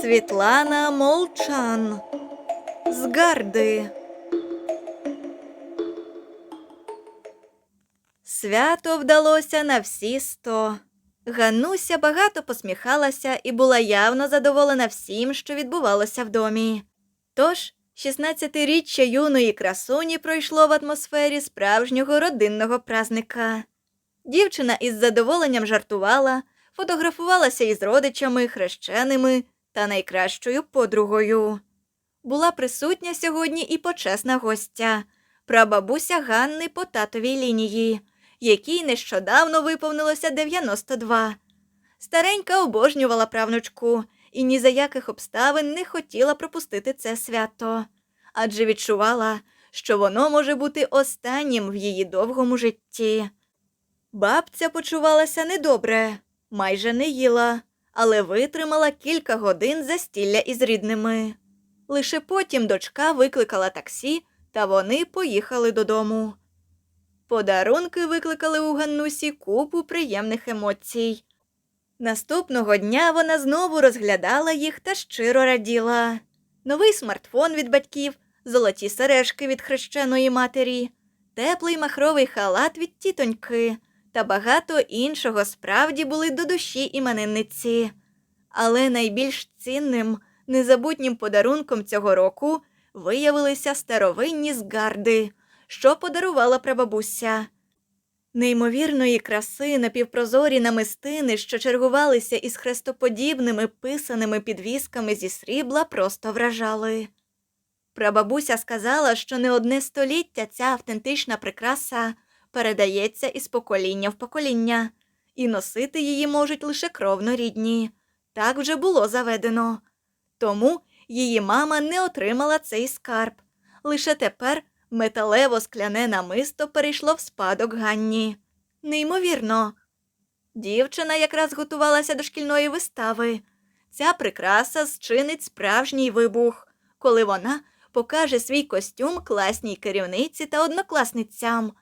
Світлана Молчан з Гарди. Свято вдалося на всі сто. Гануся багато посміхалася і була явно задоволена всім, що відбувалося в домі. Тож, 16-річчя юної красуні пройшло в атмосфері справжнього родинного празника. Дівчина із задоволенням жартувала, фотографувалася із родичами, хрещеними та найкращою подругою. Була присутня сьогодні і почесна гостя, прабабуся Ганни по татовій лінії якій нещодавно виповнилося 92. Старенька обожнювала правнучку і ні за яких обставин не хотіла пропустити це свято, адже відчувала, що воно може бути останнім в її довгому житті. Бабця почувалася недобре, майже не їла, але витримала кілька годин застілля із рідними. Лише потім дочка викликала таксі, та вони поїхали додому. Подарунки викликали у Ганнусі купу приємних емоцій. Наступного дня вона знову розглядала їх та щиро раділа. Новий смартфон від батьків, золоті сережки від хрещеної матері, теплий махровий халат від тітоньки та багато іншого справді були до душі іменинниці. Але найбільш цінним, незабутнім подарунком цього року виявилися старовинні згарди – що подарувала прабабуся. Неймовірної краси напівпрозорі намистини, що чергувалися із хрестоподібними писаними підвісками зі срібла, просто вражали. Прабабуся сказала, що не одне століття ця автентична прикраса передається із покоління в покоління, і носити її можуть лише кровно рідні. Так вже було заведено. Тому її мама не отримала цей скарб. Лише тепер Металево скляне намисто перейшло в спадок Ганні. Неймовірно. Дівчина якраз готувалася до шкільної вистави. Ця прикраса зчинить справжній вибух, коли вона покаже свій костюм класній керівниці та однокласницям.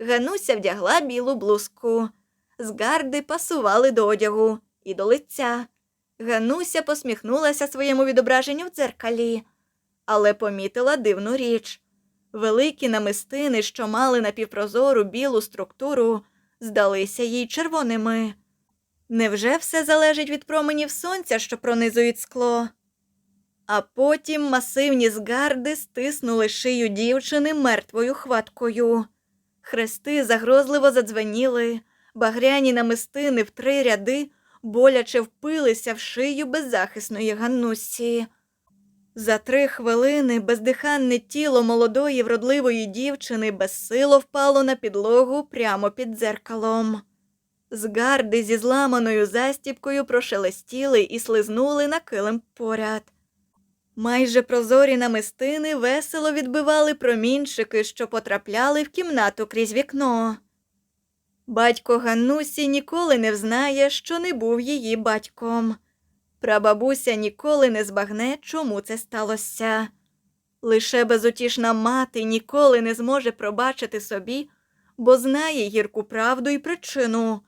Гануся вдягла білу блузку. Згарди пасували до одягу і до лиця. Гануся посміхнулася своєму відображенню в дзеркалі, але помітила дивну річ. Великі намистини, що мали напівпрозору білу структуру, здалися їй червоними. Невже все залежить від променів сонця, що пронизують скло? А потім масивні згарди стиснули шию дівчини мертвою хваткою. Хрести загрозливо задзвеніли, багряні намистини в три ряди боляче впилися в шию беззахисної Ганнусі. За три хвилини бездиханне тіло молодої вродливої дівчини безсило впало на підлогу прямо під дзеркалом. Згарди зі зламаною застіпкою прошелестіли і слизнули на килим поряд. Майже прозорі намистини весело відбивали промінчики, що потрапляли в кімнату крізь вікно. Батько Ганнусі ніколи не взнає, що не був її батьком. Прабабуся ніколи не збагне, чому це сталося. Лише безутішна мати ніколи не зможе пробачити собі, бо знає гірку правду і причину,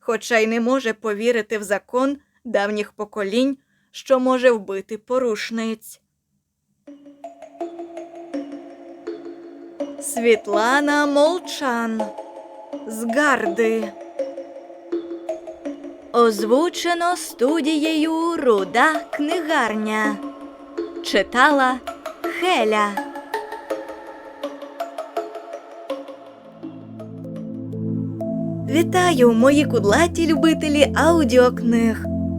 хоча й не може повірити в закон давніх поколінь, що може вбити порушниць. Світлана Молчан Згарди. Озвучено студією Руда книгарня. Читала Хеля. Вітаю, мої кудлаті любителі аудіокниг.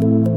thank you